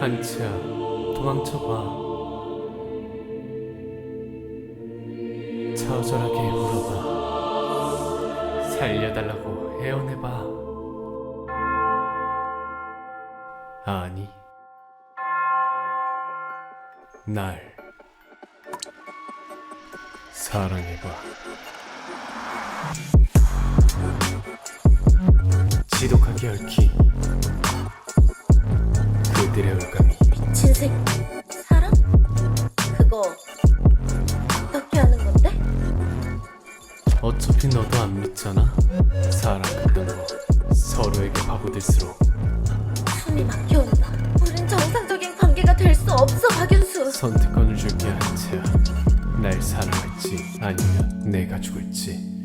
한치야, 도망쳐봐. 처절하게 울어봐. 살려달라고 애원해봐. 아니, 날 사랑해봐. 지독하게 얽힌 그들의 새끼 사람? 그거 어떻게 하는 건데? 어차피 너도 안 믿잖아. 사랑 같은 거 서로에게 바보 될수록. 숨이 막혀온다. 우린 정상적인 관계가 될 수 없어 박윤수. 선택권을 줄게 한채야 날 사랑할지 아니면 내가 죽을지